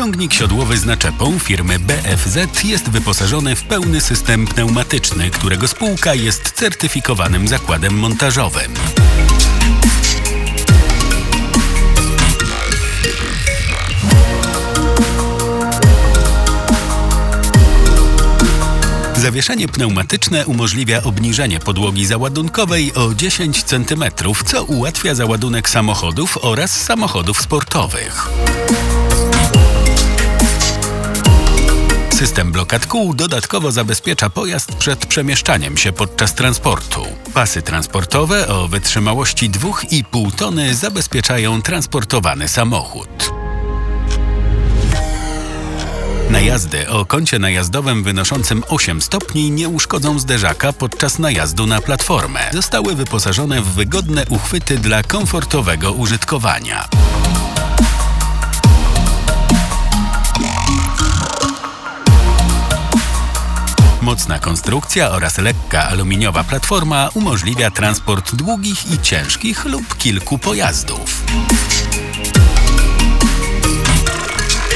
ciągnik siodłowy z naczepą firmy BFZ jest wyposażony w pełny system pneumatyczny, którego spółka jest certyfikowanym zakładem montażowym. Zawieszenie pneumatyczne umożliwia obniżenie podłogi załadunkowej o 10 cm, co ułatwia załadunek samochodów oraz samochodów sportowych. System blokad kół dodatkowo zabezpiecza pojazd przed przemieszczaniem się podczas transportu. Pasy transportowe o wytrzymałości 2,5 tony zabezpieczają transportowany samochód. Najazdy o kącie najazdowym wynoszącym 8 stopni nie uszkodzą zderzaka podczas najazdu na platformę. Zostały wyposażone w wygodne uchwyty dla komfortowego użytkowania. Mocna konstrukcja oraz lekka aluminiowa platforma umożliwia transport długich i ciężkich lub kilku pojazdów.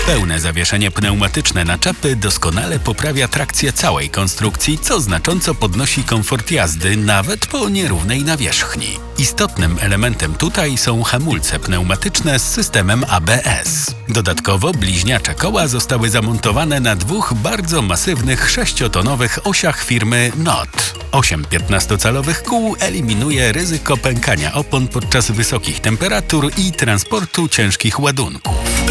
Pełne zawieszenie pneumatyczne naczepy doskonale poprawia trakcję całej konstrukcji, co znacząco podnosi komfort jazdy nawet po nierównej nawierzchni. Istotnym elementem tutaj są hamulce pneumatyczne z systemem ABS. Dodatkowo bliźniacze koła zostały zamontowane na dwóch bardzo masywnych sześciotonowych osiach firmy NOT. Osiem 15-calowych kół eliminuje ryzyko pękania opon podczas wysokich temperatur i transportu ciężkich ładunków.